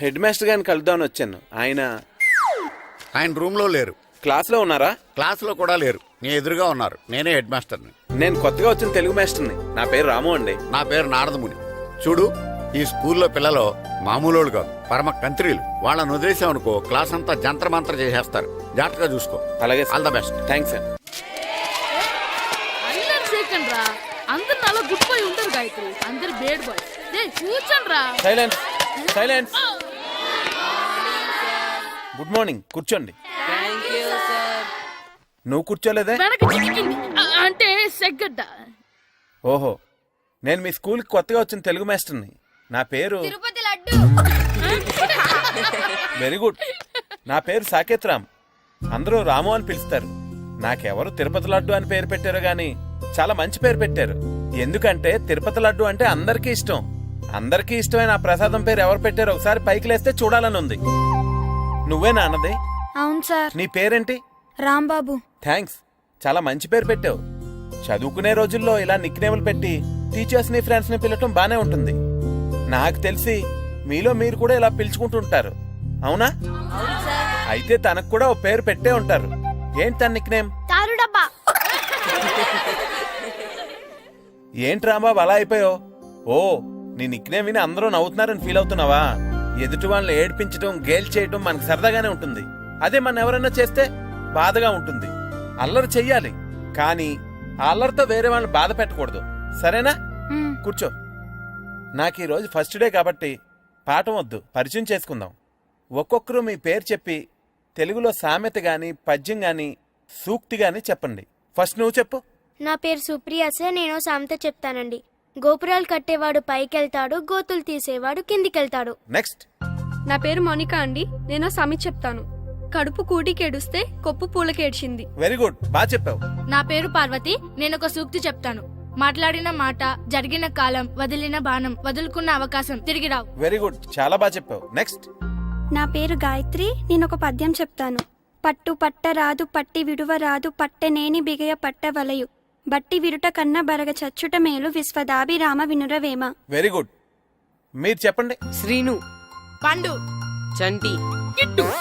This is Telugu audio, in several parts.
హెడ్ మాస్టర్ గారిని కలుద్దామని వచ్చాను. ఆయన ఆయన రూమ్లో లేరు. క్లాస్లో ఉన్నారా? క్లాస్లో కూడా లేరు. నీ ఎదురుగా ఉన్నారు. నేనే హెడ్ మాస్టర్ని. నేను కొత్తగా వచ్చిన తెలుగు మాస్టర్ని. నా పేరు రాము అండి. నా పేరు నారదముని. చూడు ఈ స్కూల్లో పిల్లలు మామూలు కాదు పరమ కంత్రీలు. వాళ్ళని వదిలేసామనుకో క్లాస్ అంతా జంత్ర మంత్ర చేసేస్తారు. జాగ్రత్తగా చూసుకో. అలాగే all the best thanks sir అందరు సేకండి రా అందరు నాలో గుడ్ బాయ్ ఉంటారు గాయత్రి. అందరు బేడ్ బాయ్ దే కూర్చోండి రా సైలెన్స్ సైలెన్స్ గుడ్ మార్నింగ్. కూర్చోండి. నువ్వు కూర్చోలేదే? వెనక చిక్కింది. ఆ- అంటే సెగ్గడ్డ. ఓహో. నేను మీ స్కూల్కి కొత్తగా వచ్చిన తెలుగు మాస్టర్ని. నా పేరు తిరుపతి లడ్డు. Very good. నా పేరు సాకేత్ రామ్. అందరూ రాము అని పిలుస్తారు. నాకెవరు తిరుపతి లడ్డు అని పేరు పెట్టారో గాని చాలా మంచి పేరు పెట్టారు. ఎందుకంటే తిరుపతి లడ్డు అంటే అందరికీ ఇష్టం. అందరికీ ఇష్టమైన ఆ ప్రసాదం పేరు ఎవరు పెట్టారో ఒకసారి పైకి లేస్తే చూడాలని ఉంది. నువ్వేనా అన్నది అవును సార్. నీ పేరేంటి? రాంబాబు. థ్యాంక్స్. చాలా మంచి పేరు పెట్టావు. చదువుకునే రోజుల్లో ఇలా నిక్నేములు పెట్టి టీచర్స్ని ఫ్రెండ్స్ని పిలవటం బానే ఉంటుంది. నాకు తెలిసి మీలో మీరు కూడా ఇలా పిలుచుకుంటుంటారు అవునా? అయితే తనకు కూడా ఓ పేరు పెట్టే ఉంటారు. ఏంటి తన నిక్నేమ్? తారు డబ్బా ఏంటి రాంబాబు అలా అయిపోయావు? ఓ నీ నిక్నేమ్ విని అందరూ నవ్వుతున్నారని ఫీల్ అవుతున్నావా? ఎదుటి వాళ్ళని ఏడ్పించడం గేల్ చేయడం మనకు సరదాగానే ఉంటుంది. అదే మన ఎవరైనా చేస్తే బాధగా ఉంటుంది. అల్లరి చెయ్యాలి. కానీ ఆ అల్లరితో వేరే వాళ్ళని బాధ పెట్టకూడదు. సరేనా? కూర్చో. నాకు ఈరోజు ఫస్ట్ డే కాబట్టి పాఠం వద్దు. పరిచయం చేసుకుందాం. ఒక్కొక్కరు మీ పేరు చెప్పి తెలుగులో సామెత గాని పద్యం గాని సూక్తి గాని చెప్పండి. ఫస్ట్ నువ్వు చెప్పు. నా పేరు సుప్రియ సార్. నేను సామెత చెప్తానండి. గోపురాలు కట్టేవాడు పైకెళ్తాడు గోతులు తీసేవాడు కిందికెళ్తాడు. నెక్స్ట్. నా పేరు మోనిక అండి. నేను సమి చెప్తాను. కడుపు కూటికేడుస్తే కొప్పు పూలకేడ్చింది. Very good. బాగా చెప్పావు. నా పేరు పార్వతి. నేను ఒక సూక్తి చెప్తాను. మాట్లాడిన మాట జరిగిన కాలం వదిలిన బాణం వదులుకున్న అవకాశం తిరిగి రావు. Very good. చాలా బాగా చెప్పావు. నెక్స్ట్. నా పేరు గాయత్రి. నేను ఒక పద్యం చెప్తాను. పట్టు పట్ట రాదు పట్టి విడువ రాదు పట్టనేని బిగయ పట్ట వలయు. బట్టి విరుట కన్న బరగ చచ్చుట మేలు విశ్వదాభిరామ వినురవేమ. వెరీ గుడ్ మీరు చెప్పండి. శ్రీను పండు చంటి కిట్టు.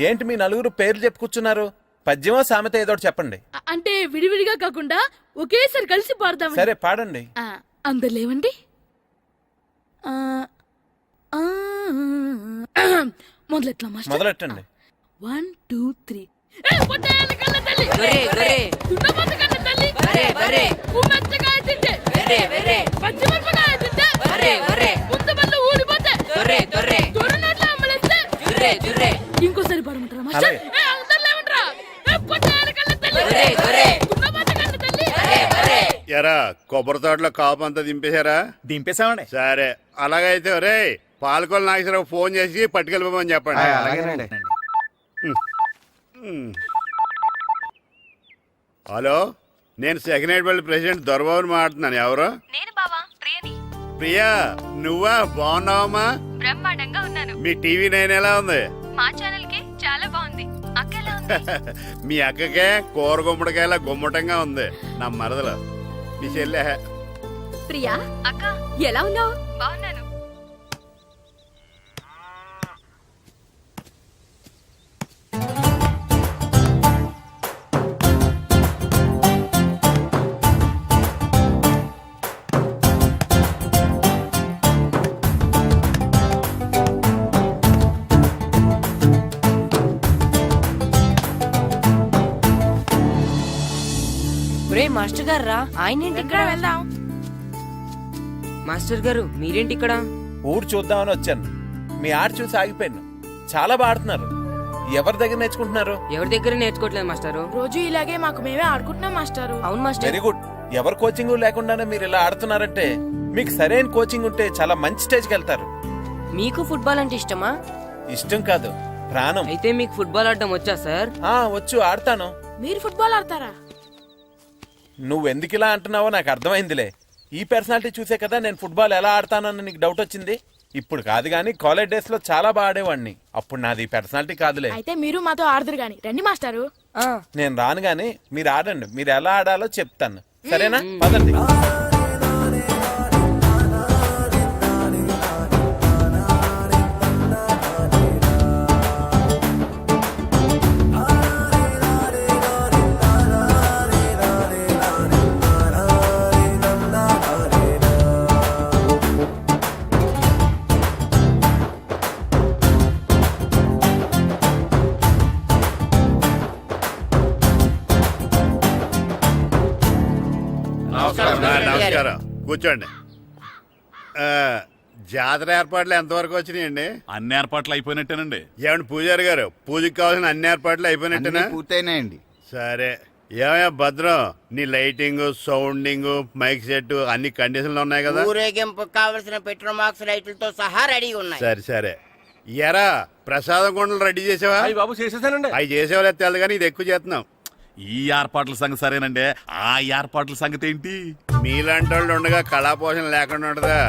ఏంటి మీ నలుగురు పేర్లు చెప్పు కూర్చున్నారు? పద్యమో సామెత ఏదో ఒకటి చెప్పండి. అ- అంటే విడివిడిగా కాకుండా ఒకేసారి కలిసి పాడదాం సరే పాడండి. అందరు లేవండి. ఆ, ఆ, మొదలెట్లా మాస్టర్? మొదలెట్టండి. One two three. ఇంకోసారి పాడమంటారా మాస్టర్ అలాగే. ఎరా కొబ్బరి తోటలో కాపు అంతా దింపేశారా? దింపేశామండి. సరే అలాగైతే ఒరే పాలకొల నాగేశ్వరరావు ఫోన్ చేసి పట్టుకెళ్ళిపోమని చెప్పండి. అలాగేనండి. హలో నేను సెకండ్ హెడ్ వాళ్ళ ప్రెసిడెంట్ దొరబాబుని మాట్లాడుతున్నాను. ఎవరు? నేను బావా ప్రియని. ప్రియా నువ్వా? బాగున్నావమ్మా? బ్రహ్మాండంగా ఉన్నాను. మీ టీవీ నైన్ ఎలా ఉంది? మా ఛానల్కి చాలా బాగుంది. అక్క ఎలా ఉంది? మీ అక్కకే కూర గుమ్మడికాయల గుమ్మటంగా ఉంది. నా మరదలు. మీ చెల్లె. ప్రియా అక్క. ఎలా ఉన్నావు? బాగున్నాను. మాస్టర్ గారు రా ఆయన ఏంటి ఇక్కడ వెళ్దాం. మాస్టర్ గారు మీరేంటి ఇక్కడ? ఊరు చూద్దామని వచ్చాను. మీ ఆట చూసి ఆగిపోయాను చాలా బాగా ఆడుతున్నారు. ఎవరి దగ్గర నేర్చుకుంటున్నారు? ఎవరి దగ్గర నేర్చుకోవట్లేదు మాస్టారు? రోజు ఇలాగే మాకు మేమే ఆడుకుంటున్నాం మాస్టారు. అవును మాస్టర్. Very good. ఎవరి కోచింగ్ లేకుండానే మీరు ఇలా ఆడుతున్నారంటే మీకు సరైన కోచింగ్ ఉంటే చాలా మంచి స్టేజ్కి వెళ్తారు. మీకు ఫుట్బాల్ అంటే ఇష్టమా? ఇష్టం కాదు ప్రాణం. అయితే మీకు ఫుట్బాల్ ఆడడం వచ్చా సార్? ఆ వచ్చు ఆడతాను. మీరు ఫుట్బాల్ ఆడతారా? నువ్వెందుకు ఇలా అంటున్నావో నాకు అర్థమైందిలే. ఈ పర్సనాలిటీ చూసే కదా నేను ఫుట్బాల్ ఎలా ఆడతానని నీకు డౌట్ వచ్చింది? ఇప్పుడు కాదు కానీ కాలేజ్ డేస్లో చాలా బాగా ఆడేవాడిని. అప్పుడు నాది పర్సనాలిటీ కాదులే. అయితే మీరు మాతో ఆడదురు గాని. రండి మాస్టారు. ఆ, నేను రాను గాని మీరు ఆడండి. మీరు ఎలా ఆడాలో చెప్తాను. సరేనా? పదండి. కూర్చోండి ఆ, జాతర ఏర్పాట్లు ఎంతవరకు వచ్చినాయండి? అన్ని ఏర్పాట్లు అయిపోయినట్టేనండి. ఏమండి పూజారి గారు పూజకి కావాల్సిన అన్ని ఏర్పాట్లు అయిపోయినట్టేనా? పూర్తయినాయండి. సరే. ఏమయ్యా భద్రం? నీ లైటింగ్ సౌండింగ్ మైక్ సెట్ అన్ని కండిషన్లు ఉన్నాయి కదా? ఊరేగింపు కావలసిన పెట్రోల్ మార్క్స్ లైట్లతో సహా రెడీ ఉన్నాయి. సరే సరే. ఎరా ప్రసాదం కొండలు రెడీ చేసావా? బాబు చేసేసానండి. అవి చేసేవాళ్ళు తెలదు కానీ ఇది ఎక్కువ చేస్తున్నాం. ఈ ఏర్పాట్ల సంగతి సరేనండి. ఆ ఏర్పాట్ల సంగతి ఏంటి? మీలాంటి వాళ్ళు ఉండగా కళాపోషణ లేకుండా ఉండదా?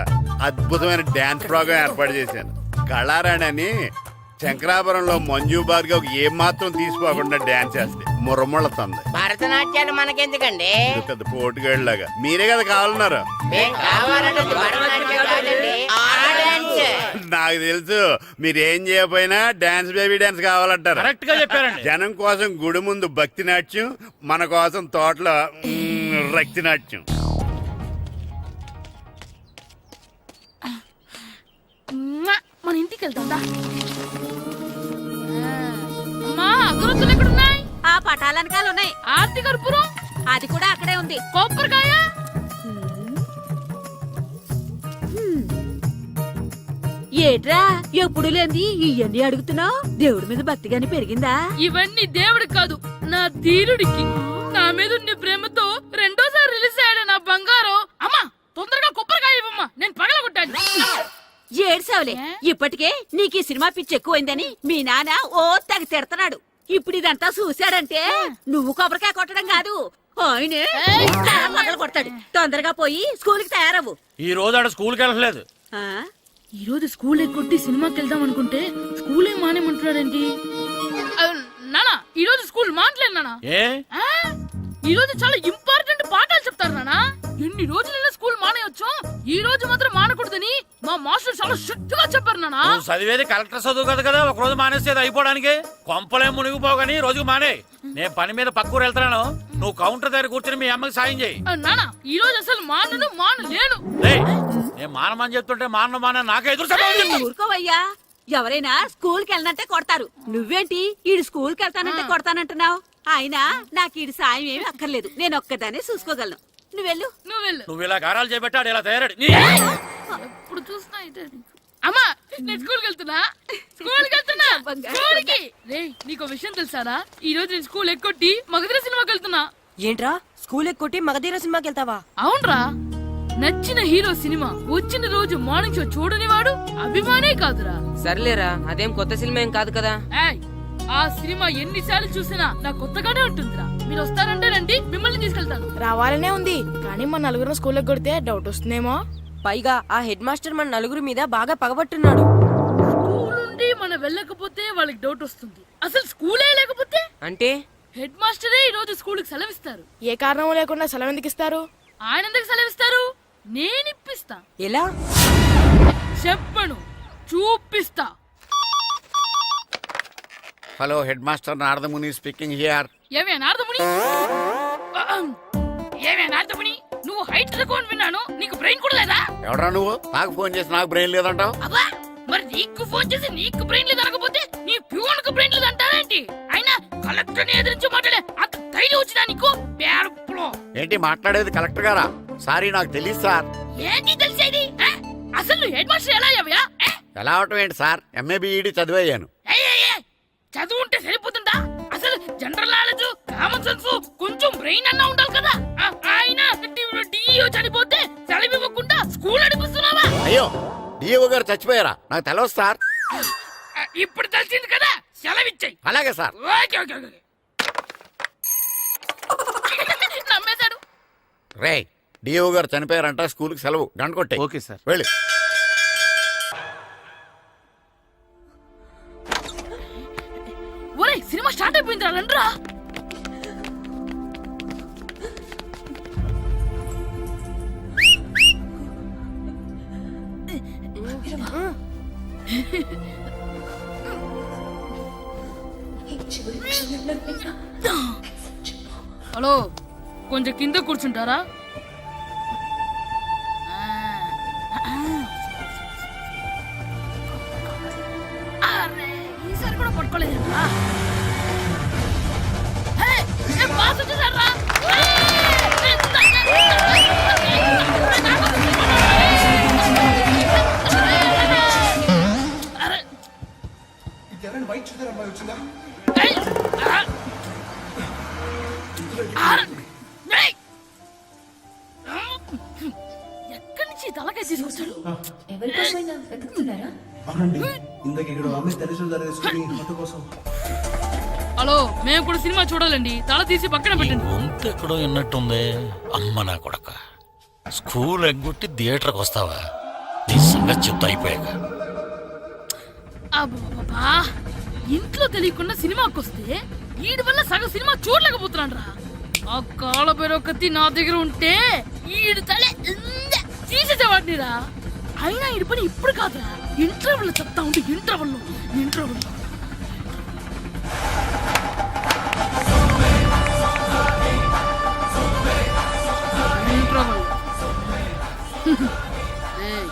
అద్భుతమైన డ్యాన్స్ ప్రోగ్రామ్ ఏర్పాటు చేశాను. కళారాణి అని శంకరాపురంలో మంజు భార్గవ్ ఏం మాత్రం తీసుకోకుండా డ్యాన్స్ చేస్తే మురముళ్ళతుంది భరతనాట్యాలు మనకెందుకండి? పెద్ద పోటుగాళ్ళలాగా. మీరే కదా కావాలన్నారు. నాకు తెలుసు మీరు ఏం చేయకపోయినా డాన్స్ బేబీ డాన్స్ కావాలంటారు. కరెక్ట్గా చెప్పారండి. జనం కోసం గుడి ముందు భక్తి నాట్యం మన కోసం తోటలో రక్తి నాట్యం. మన ఇంటికి వెళ్తా అమ్మా అగరొత్తులు ఎక్కడున్నాయి? ఆ పటాలనకాలు ఉన్నాయి. ఆర్తి కర్పూరం అది కూడా అక్కడే ఉంది. కొబ్బరికాయ? ఏట్రా ఎప్పుడు లేని ఇవన్నీ అడుగుతున్నావు? దేవుడి మీద భక్తి గాని పెరిగిందా? ఇవన్నీ దేవుడికి కాదు నా ధీరుడికి. నా మీద ఉండే ప్రేమతో రెండోసారి రిలీజ్ అయ్యాడు నా బంగారం అమ్మా తొందరగా కొబ్బరికాయ ఇవ్వమ్మా నేను పగలగొట్టాను ఏడ్సావులే. ఇప్పటికే నీకు ఈ సినిమా పిచ్చి ఎక్కువైందని మీ నాన్న ఓ తెగ తిడతాడు ఇప్పుడు ఇదంతా చూశాడంటే నువ్వు కొబ్బరికాయ కొట్టడం కాదు. ఆయనే మొదలు కొడతాడు. తొందరగా పోయి స్కూల్కి తయారవు ఈ రోజు ఆడ స్కూల్కి వెళ్ళలేదు ఆ? ఈ రోజు స్కూల్ ఎక్కొట్టి సినిమాకి వెళ్దాం అనుకుంటే స్కూల్ ఏం మానేమంటున్నాడేంటి నానా ఈ రోజు స్కూల్ మానట్లేదు నానా. ఏ? ఆ? ఈ రోజు చాలా ఇంపార్టెంట్ పాఠాలు చెప్తారు నానా. ఎన్ని రోజులైనా స్కూల్ మానేయొచ్చు. ఈ రోజు మాత్రం మానకూడదని మా మాస్టర్ చాలా స్ట్రిక్ట్గా చెప్పారు నానా. నువ్వు చదివేది కలెక్టర్ చదువు కదా కదా ఒక రోజు మానేసేది అయిపోవడానికి. కొంపలే మునిగిపోగాని రోజుకు మానే. నేను పని మీద పక్కూరు వెళ్తున్నాను. నువ్వు కౌంటర్ దగ్గర కూర్చొని మీ అమ్మకి సాయం చేయి. నానా ఈ రోజు అసలు మానను మానలేను రేయ్, నేను మానమని చెప్తుంటే మానను మాన నాకే ఎదురు సమాధానం. ఊరుకోవయ్యా. ఎవరైనా స్కూల్కి వెళ్ళనంటే కొడతారు. నువ్వేంటి? ఈడు స్కూల్కి వెళ్తానంటే కొడతానంటున్నావు. అయినా నాకు ఈడు సాయం ఏమి అక్కర్లేదు. నేను ఒక్కదానే చూసుకోగలను. నువ్వెళ్ళు నువ్వు వెళ్ళు. నువ్వు ఇలా గారాలు చేపెట్టాడు ఇలా తయారాడు. ఇప్పుడు చూస్తున్నా ఇదే అమ్మా నేను స్కూల్కి వెళ్తున్నా. స్కూల్కి వెళ్తున్నా. స్కూల్కి. రే నీకు విషయం తెలుసారా? ఈ రోజు నేను స్కూల్ ఎక్కొట్టి మగధీర సినిమాకి వెళ్తున్నా. ఏంట్రా? స్కూల్ ఎక్కొట్టి మగధీర సినిమాకి వెళ్తావా? అవునరా. నచ్చిన హీరో సినిమా వచ్చిన రోజు మార్నింగ్ షో చూడని వాడు అభిమానే కాదురా. సర్లేరా అదేం కొత్త సినిమా ఏం కాదు కదా. ఏయ్ ఆ సినిమా ఎన్నిసార్లు చూసినా నా కొత్తగానే ఉంటుందిరా. మీరు వస్తారంటే రండి మిమ్మల్ని తీసుకెళ్తాను. రావాలనే ఉంది కానీ మా నలుగురు స్కూల్కి కొడితే డౌట్ వస్తుందేమో. పైగా ఆ హెడ్ మాస్టర్ మన నలుగురి మీద బాగా పగబట్టున్నాడు. స్కూల్ నుండి మనం వెళ్ళకపోతే వాళ్ళకి డౌట్ వస్తుంది. అసలు స్కూలే లేకపోతే? అంటే? హెడ్ మాస్టరే ఈ రోజు స్కూల్కి సెలవిస్తారు. ఏ కారణం లేకుండా సెలవు ఎందుకు ఇస్తారు? ఆయన ఎందుకు సెలవిస్తారు? నేను ఇప్పిస్తా. ఎలా? చెప్పను చూపిస్తా. Hello head master Naradamuni speaking here ఏమే నారదముని? ఏమే నారదముని? నువ్వు హైట్ తక్కువ అని విన్నాను నీకు బ్రెయిన్ కూడా లేదా? ఎవడా నువ్వు? నాకు ఫోన్ చేసి నాకు బ్రెయిన్ లేదంటావు? అబ్బా మరి నీకు ఫోన్ చేసి నీకు బ్రెయిన్ లేదు అనకపోతే నీ ప్యూన్కు బ్రెయిన్ లేదు అంటారేంటి అయినా కలెక్టర్ని ఎదిరించి మాట్లాడే అంత ధైర్యం వచ్చినా నీకు? పేరుపులో ఏంటి మాట్లాడేది కలెక్టర్ గారా? సారీ నాకు తెలియదు సార్. ఏంటి తెలిసేది? అసలు హెడ్ మాస్టర్ ఎలా అయ్యావయ్యా? ఏ? ఎలా అవటం ఏంటి సార్? MA BEd చదివయ్యాను. ఏయ్, చదువు ఉంటే సరిపోతుందా? అసలు జనరల్ నాలెడ్జ్ కామన్ సెన్స్ కొంచెం బ్రెయిన్ అన్నా ఉండాలి కదా? ఆ, ఆయన డిఇఓ చనిపోతే సెలవు ఇవ్వకుండా స్కూల్ నడిపిస్తున్నావా? అయ్యో డిఓ గారు చచ్చిపోయారా? నాకు తెలవదు సార్. ఇప్పుడు తెలిసింది కదా సెలవు ఇచ్చాయి అలాగే సార్. ఓకే ఓకే ఓకే నమ్మేశాడు రే డిఓ గారు చనిపోయారంట స్కూల్కి సెలవు. గంట కొట్టే ఓకే సార్. వెళ్ళి. హలో కొంచెం కింద కూర్చుంటారా? ఏయ్, ఆ. ఆ, ఏయ్. ఆ, ఎక్కడి నుంచి ఈ తలకాయ తీసుకొచ్చాడు? ఎవరికోసమైనా వెతుకుతున్నారా? అవునండి. ఇందాక ఇక్కడ అమ్మాయి తల్లిదండ్రులు తీసుకుని ఫోటో కోసం. హలో మేము కూడా సినిమా చూడాలండి. తల తీసి పక్కన పెట్టండి. ఎక్కడో విన్నట్టుంది అమ్మ నా కొడక. స్కూల్ ఎగ్గొట్టి థియేటర్కి వస్తావా? నీ సంగతి చెప్తా అయిపోయాక. అబ్బా ఇంట్లో తెలియకుండా సినిమాకి వస్తే వీడి వల్ల సగం సినిమా చూడలేకపోతున్నాను రా ఆ కాళ్ళ పేరొకతి నా దగ్గర ఉంటే ఈడు తలే తీసేసేవాడిని రా అయినా ఈడి పని ఇప్పుడు కాదురా. ఇంటర్వెల్ చెప్తా ఉంటే ఇంటర్వెల్ ఇంటర్వెల్ ఇంటర్వెల్. ఏయ్,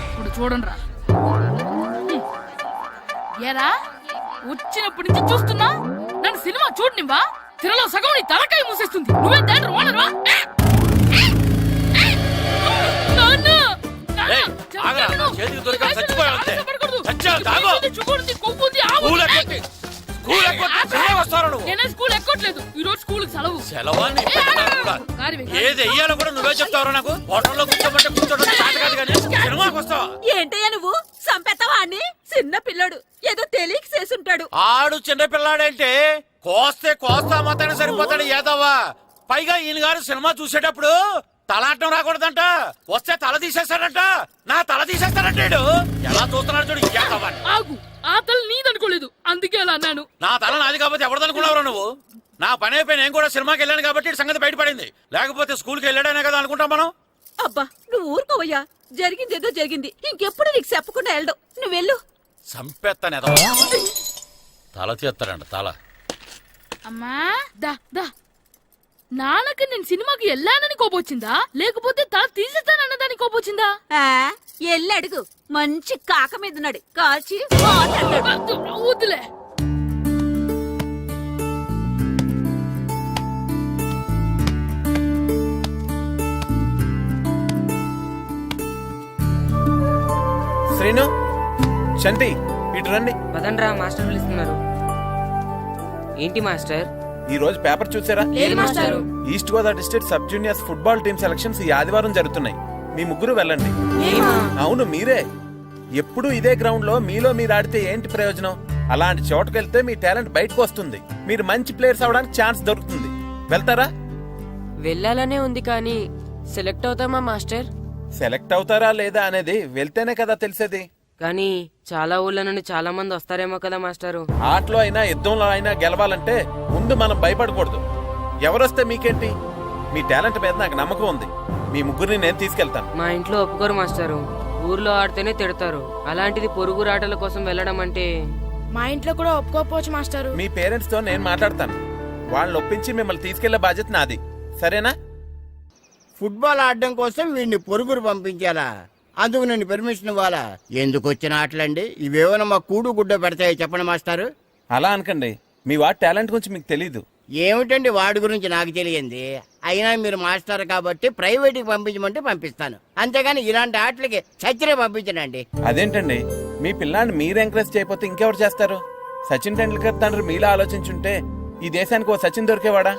ఇప్పుడు చూడండి రా ఏరా? వచ్చినప్పటి నుంచి చూస్తున్నా? నన్ను సినిమా చూడనివ్వా? తిరలో సగం నీ తలకాయ మూసేస్తుంది. నువ్వే దాంట్లో ఓనర్వా. స్కూల్ ఎక్కట్లేదు ఈ రోజు స్కూల్ సెలవు. ఏది వెయ్యాలో కూడా నువ్వే చెప్తావురా నాకు? హోటల్లో కూర్చోబట్టే కూర్చోడం కాదు కానీ సినిమాకి వస్తావా? ఏంటయ్యా నువ్వు? సంపెత్తవా అని చిన్న పిల్లడు. ఏదో తెలియక చేసుంటాడు. ఆడు చిన్న పిల్లాడంటే కోస్తే కోస్తా మాత్రమే సరిపోతాడు ఏదవ్వా పైగా ఈయన గారు సినిమా చూసేటప్పుడు తలాటం రాకూడదంట. వస్తే తల తీసేస్తాడంట. నా తల తీసేస్తాడంట ఈడు. ఎలా చూస్తున్నాడు చూడు ఏదవ్వా ఆగు. ఆ తల నీదనుకోలేదు. అందుకే అలా అన్నాను. నా తల నాది కాబట్టి ఎవరిదనుకున్నావురా నువ్వు? నా పని అయిపోయి నేను కూడా సినిమాకి వెళ్ళాను కాబట్టి ఈ సంగతి బయటపడింది. లేకపోతే స్కూల్కి వెళ్ళాడనే కదా అనుకుంటాం మనం? అబ్బా నువ్వు ఊరుకోవయ్యా. జరిగింది ఏదో జరిగింది. ఇంకెప్పుడు నీకు చెప్పకుండా వెళ్ళడు. నువ్వు వెళ్ళు. సంపెత్తనే తల తీస్తాడంట తల. అమ్మా దా దా. నాన్నకి నేను సినిమాకి వెళ్ళానని కోపొచ్చిందా? లేకపోతే తల తీసేస్తానన్నదాని కోపొచ్చిందా? ఆ, ఎల్లి అడుగు మంచి కాక మీద ఉన్నాడు కాల్చి వద్దులే. శ్రీను? చంటి ఇటు రండి. పదండ్రా మాస్టర్ పిలుస్తున్నారు ఏంటి మాస్టర్? ఈ రోజు పేపర్ చూసారా? లేదు మాస్టారు. East Godavari district sub juniors football team selections ఈ ఆదివారం జరుగుతున్నాయి. మీ ముగ్గురు వెళ్ళండి. అవును మీరే. ఎప్పుడు ఇదే గ్రౌండ్లో మీలో మీరు ఆడితే ఏంటి ప్రయోజనం? అలాంటి చోటుకు వెళ్తే మీ టాలెంట్ బయటకు వస్తుంది. మీరు మంచి ప్లేయర్స్ అవడానికి ఛాన్స్ దొరుకుతుంది. వెళ్తారా? వెళ్ళాలనే ఉంది కానీ సెలెక్ట్ అవుతామా మాస్టర్? సెలెక్ట్ అవుతారా లేదా అనేది వెళ్తేనే కదా తెలిసేది. కానీ చాలా ఊళ్ళ నుండి చాలా మంది వస్తారేమో కదా మాస్టారు. ఆటలో అయినా యుద్ధంలో అయినా గెలవాలంటే ముందు మనం భయపడకూడదు. ఎవరొస్తే మీకేంటి? మీ టాలెంట్ మీద నాకు నమ్మకం ఉంది. మీ ముగ్గురిని నేను తీసుకెళ్తాను. మా ఇంట్లో ఒప్పుకోరు మాస్టారు. ఊర్లో ఆడితేనే తిడతారు. అలాంటిది పొరుగు రాటల కోసం వెళ్ళడం అంటే మా ఇంట్లో కూడా ఒప్పుకోకపోవచ్చు మాస్టారు. మీ పేరెంట్స్తో నేను మాట్లాడతాను. వాళ్ళని ఒప్పించి మిమ్మల్ని తీసుకెళ్ళే బాధ్యత నాది. సరేనా? ఫుట్బాల్ ఆడడం కోసం వీడిని పొరుగురు పంపించాలా? అందుకు నేను పర్మిషన్ ఇవ్వాలా? ఎందుకు వచ్చిన ఆటలండి? ఇవేమైనా మా కూడు గుడ్డ పెడతాయో చెప్పండి మాస్టారు. అలా అనకండి. మీ వాడి టాలెంట్ గురించి మీకు తెలీదు. ఏమిటండి వాడి గురించి నాకు తెలియంది? అయినా మీరు మాస్టర్ కాబట్టి ప్రైవేట్కి పంపించమంటే పంపిస్తాను. అంతేగాని ఇలాంటి ఆటలకి చచ్చిరే పంపించనండి. అదేంటండి? మీ పిల్లాన్ని మీరు ఎంకరేజ్ చేయకపోతే ఇంకెవరు చేస్తారు? సచిన్ టెండూల్కర్ తండ్రి మీలా ఆలోచించుంటే ఈ దేశానికి ఓ సచిన్ దొరికేవాడా?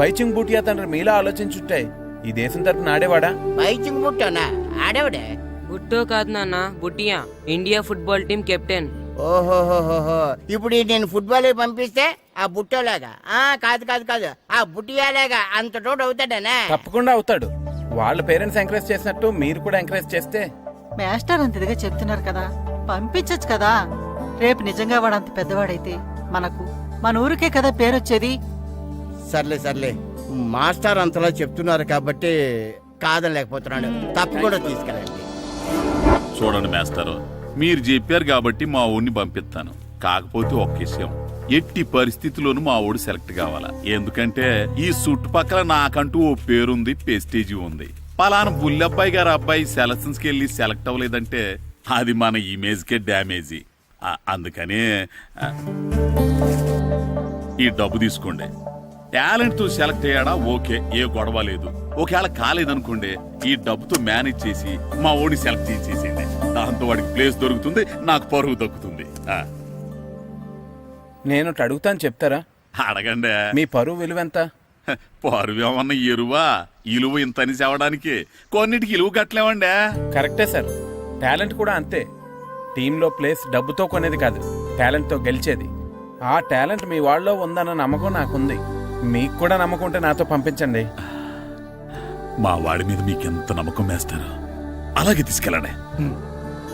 బైచింగ్ బూటియా తండ్రి మీలా ఆలోచించుంటే ఈ దేశం తరపున ఆడేవాడా? బైచింగ్ పుట్టానా ఆడేవిడే? బుట్టో కాదు నాన్న బుడ్డియా ఇండియా ఫుట్బాల్ టీం కెప్టెన్. ఓహోహోహో ఇప్పుడు ఈ నేను ఫుట్బాల్ పంపిస్తే ఆ బుట్టోలాగా? ఆ కాదు కాదు కాదు. ఆ బుట్టియాలాగా అంత తోడు అవుతాడనా? తప్పకుండా అవుతాడు. వాళ్ళ పేరెంట్స్ ఎంకరేజ్ చేసినట్టు మీరు కూడా ఎంకరేజ్ చేస్తే. మాస్టర్ అంత ఇదిగా చెప్తున్నారు కదా. పంపించచ్చు కదా. రేపు నిజంగా వాడు అంత పెద్దవాడైతే మనకు మన ఊరికే కదా పేరొచ్చేది. సర్లే సర్లే. మాస్టర్ అంతలా చెప్తున్నారు కాబట్టి తప్పు తప్పకుండా తీసుకెళ్ళండి. చూడండి మేస్తారు మీరు చెప్పారు కాబట్టి మా ఊరిని పంపిస్తాను. కాకపోతే ఒక్క విషయం ఎట్టి పరిస్థితిలోనూ మా ఊడు సెలెక్ట్ కావాలా? ఎందుకంటే ఈ చుట్టుపక్కల నాకంటూ ఓ పేరుంది పెస్టేజీ ఉంది. పలానా బుల్లబ్బాయి గారు అబ్బాయి సెలక్షన్స్కి వెళ్ళి సెలెక్ట్ అవ్వలేదంటే అది మన ఇమేజ్ కే డ్యామేజీ అందుకనే ఈ డబ్బు తీసుకోండి. టాలెంట్తో సెలెక్ట్ అయ్యాడా? ఓకే ఏ గొడవ లేదు. ఒకవేళ కాలేదనుకోండి ఈ డబ్బుతో మేనేజ్ చేసి మా ఓడిని సెలెక్ట్ చేసేసేయండి. దాంతో వాడికి ప్లేస్ దొరుకుతుంది నాకు పరువు దక్కుతుంది. ఆ, నేను ఒకటి అడుగుతాను చెప్తారా? అడగండి. మీ పరువు విలువెంత పరువు ఏమన్నా ఎరువా? ఇలువ ఇంతని చెప్పడానికి కొన్నిటికి ఇలువ కట్టలేమండి. కరెక్టే సార్. టాలెంట్ కూడా అంతే. టీంలో ప్లేస్ డబ్బుతో కొనేది కాదు టాలెంట్తో గెలిచేది. ఆ టాలెంట్ మీ వాళ్ళలో ఉందన్న నమ్మకం నాకుంది. మీకు కూడా నమ్మకం ఉంటే నాతో పంపించండి. మా వాడి మీద మీకెంత నమ్మకం వేస్తారు అలాగే తీసుకెళ్ళండి.